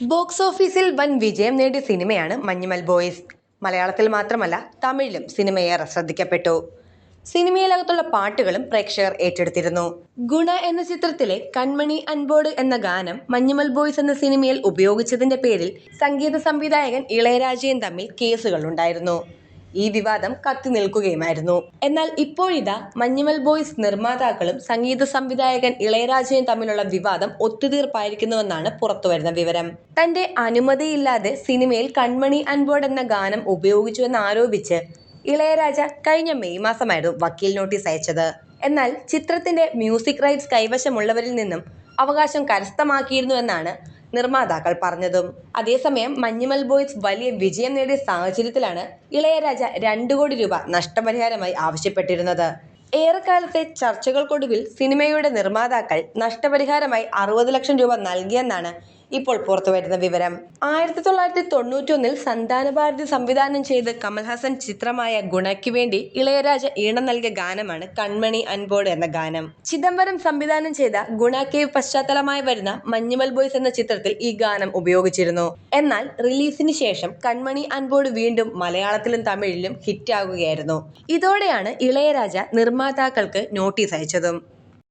Box ഓഫീസിൽ വൻ വിജയം നേടിയ സിനിമയാണ് മഞ്ഞുമൽ ബോയ്സ്. മലയാളത്തിൽ മാത്രമല്ല തമിഴിലും സിനിമയേറെ ശ്രദ്ധിക്കപ്പെട്ടു. സിനിമയിലകത്തുള്ള പാട്ടുകളും പ്രേക്ഷകർ ഏറ്റെടുത്തിരുന്നു. ഗുണ എന്ന ചിത്രത്തിലെ കൺമണി അൻബോർഡ് എന്ന ഗാനം മഞ്ഞുമൽ ബോയ്സ് എന്ന സിനിമയിൽ ഉപയോഗിച്ചതിന്റെ പേരിൽ സംഗീത സംവിധായകൻ ഇളയരാജയും തമ്മിൽ കേസുകൾ ഉണ്ടായിരുന്നു ഈ വിവാദം കത്തി നിൽക്കുകയുമായിരുന്നു. എന്നാൽ ഇപ്പോഴിതാ മഞ്ഞുമൽ ബോയ്സ് നിർമ്മാതാക്കളും സംഗീത സംവിധായകൻ ഇളയരാജയും തമ്മിലുള്ള വിവാദം ഒത്തുതീർപ്പായിരിക്കുന്നുവെന്നാണ് പുറത്തുവരുന്ന വിവരം. തന്റെ അനുമതിയില്ലാതെ സിനിമയിൽ കൺമണി അൻബോർഡ് എന്ന ഗാനം ഉപയോഗിച്ചുവെന്ന് ആരോപിച്ച് ഇളയരാജ കഴിഞ്ഞ മെയ് മാസമായിരുന്നു വക്കീൽ നോട്ടീസ് അയച്ചത്. എന്നാൽ ചിത്രത്തിന്റെ മ്യൂസിക് റൈറ്റ്സ് കൈവശമുള്ളവരിൽ നിന്നും അവകാശം കരസ്ഥമാക്കിയിരുന്നുവെന്നാണ് നിർമ്മാതാക്കൾ പറഞ്ഞതും. അതേസമയം മഞ്ഞുമൽ ബോയ്സ് വലിയ വിജയം നേടിയ സാഹചര്യത്തിലാണ് ഇളയരാജ രണ്ടു കോടി രൂപ നഷ്ടപരിഹാരമായി ആവശ്യപ്പെട്ടിരുന്നത്. ഏറെക്കാലത്തെ ചർച്ചകൾക്കൊടുവിൽ സിനിമയുടെ നിർമ്മാതാക്കൾ നഷ്ടപരിഹാരമായി അറുപത് ലക്ഷം രൂപ നൽകിയെന്നാണ് ഇപ്പോൾ പുറത്തുവരുന്ന വിവരം. ആയിരത്തി തൊള്ളായിരത്തി തൊണ്ണൂറ്റൊന്നിൽ സന്താനഭാരതി സംവിധാനം ചെയ്ത് കമൽഹാസൻ ചിത്രമായ ഗുണയ്ക്ക് വേണ്ടി ഇളയരാജ ഈണം നൽകിയ ഗാനമാണ് കൺമണി അൻപോട് എന്ന ഗാനം. ചിദംബരം സംവിധാനം ചെയ്ത ഗുണ പശ്ചാത്തലമായി വരുന്ന മഞ്ഞുമൽ ബോയ്സ് എന്ന ചിത്രത്തിൽ ഈ ഗാനം ഉപയോഗിച്ചിരുന്നു. എന്നാൽ റിലീസിന് ശേഷം കൺമണി അൻപോട് വീണ്ടും മലയാളത്തിലും തമിഴിലും ഹിറ്റാകുകയായിരുന്നു. ഇതോടെയാണ് ഇളയരാജ നിർമ്മാതാക്കൾക്ക് നോട്ടീസ് അയച്ചതും.